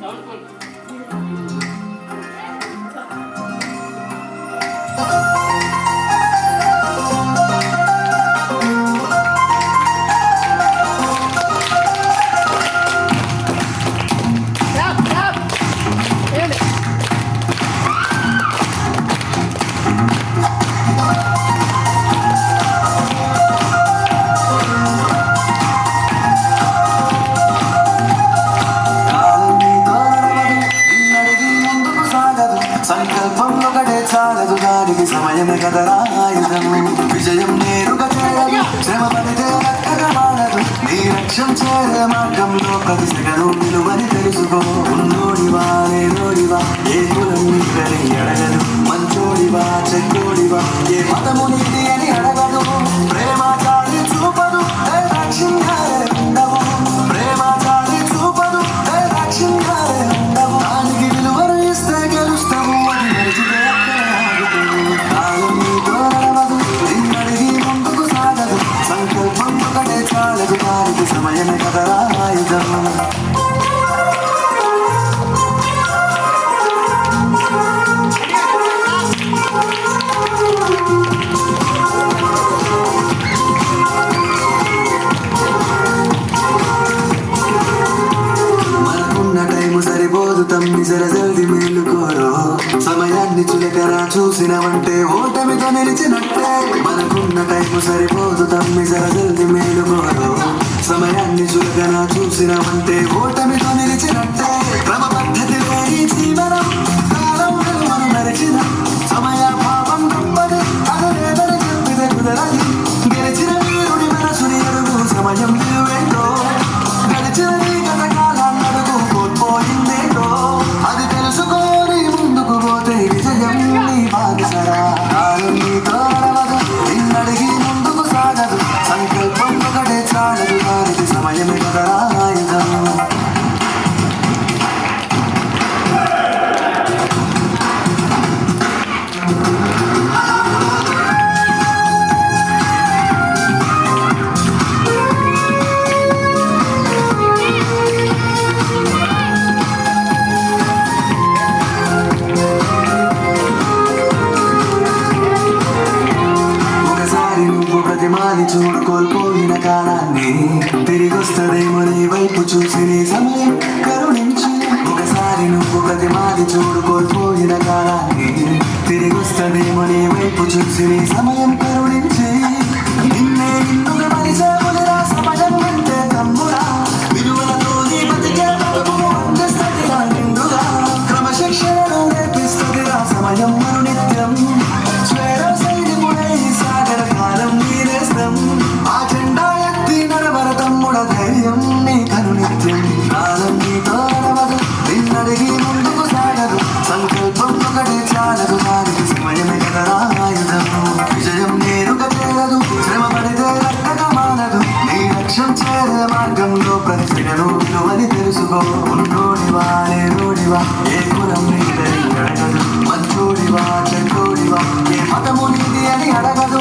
కాలం దానికి సమయమే కదరా ఆయుధము విజయం నేరుగా చేయదు శ్రమ పడితే లెక్కగా మారదు నీ లక్ష్యం చేరే మార్గంలో ప్రతి సెకను విలువని తెలుసుకో. ఉన్నోడివా లేనోడివా ఏ కులం నీదని అడగదు మంచోడివా చెడ్డోడివా. చూసినవంటే ఓటమితో నిలిచినట్టే. మనకున్న టైం సరిపోదు తమ్మి జర జల్ది మేలుకోరో సమయాన్ని చులకరా చూసినవంటే ఓటమితో నిలిచినట్టే. క్రమ పద్ధతిలో ఈ జీవనం కాలం మనం నడిచిన సమయం మాది చూడు కోల్పోయిన కాలాన్ని. తిరిగొస్తదేమో నీ వైపు చూసి నీ సమయం కరుణించి. ఒకసారి నువ్వు ప్రతి మాది చూడు కోల్పోయిన కాలాన్ని. తిరిగొస్తదేమో నీ వైపు చూసి నీ సమయం కరుణించి. లేనోడివా ఏ కులం నీదని అడగదు మంచోడివా చెడ్డోడివా ఏ మతము నీది అని అడగదు.